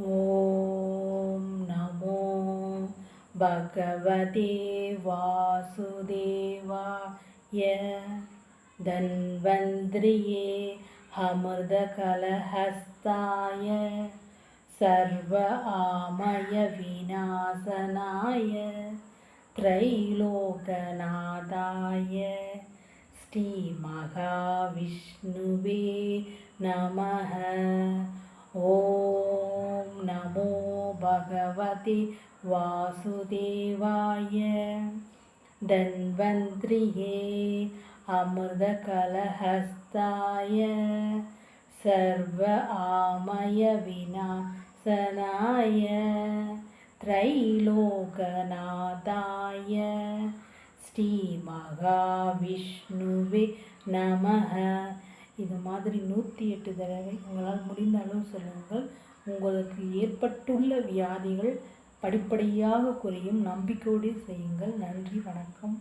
ॐ नमो भगवते वासुदेवाय धन्वन्द्रिये अमृतकलहस्ताय सर्व आमयविनाशनाय त्रैलोकनाथाय श्रीमहाविष्णुवे नमः। ॐ भगवति वासुदेवाय। धन्वन्त्रिः अमृतकलहस्ताय। सर्व आमयविनाशनाय त्रैलोकनाथाय। श्रीमहाविष्णुवे नमः। இது மாதிரி நூற்றி எட்டு தடவை உங்களால் முடிந்த அளவு சொல்லுங்கள். உங்களுக்கு ஏற்பட்டுள்ள வியாதிகள் படிப்படியாக குறையும். நம்பிக்கையோடு செய்யுங்கள். நன்றி. வணக்கம்.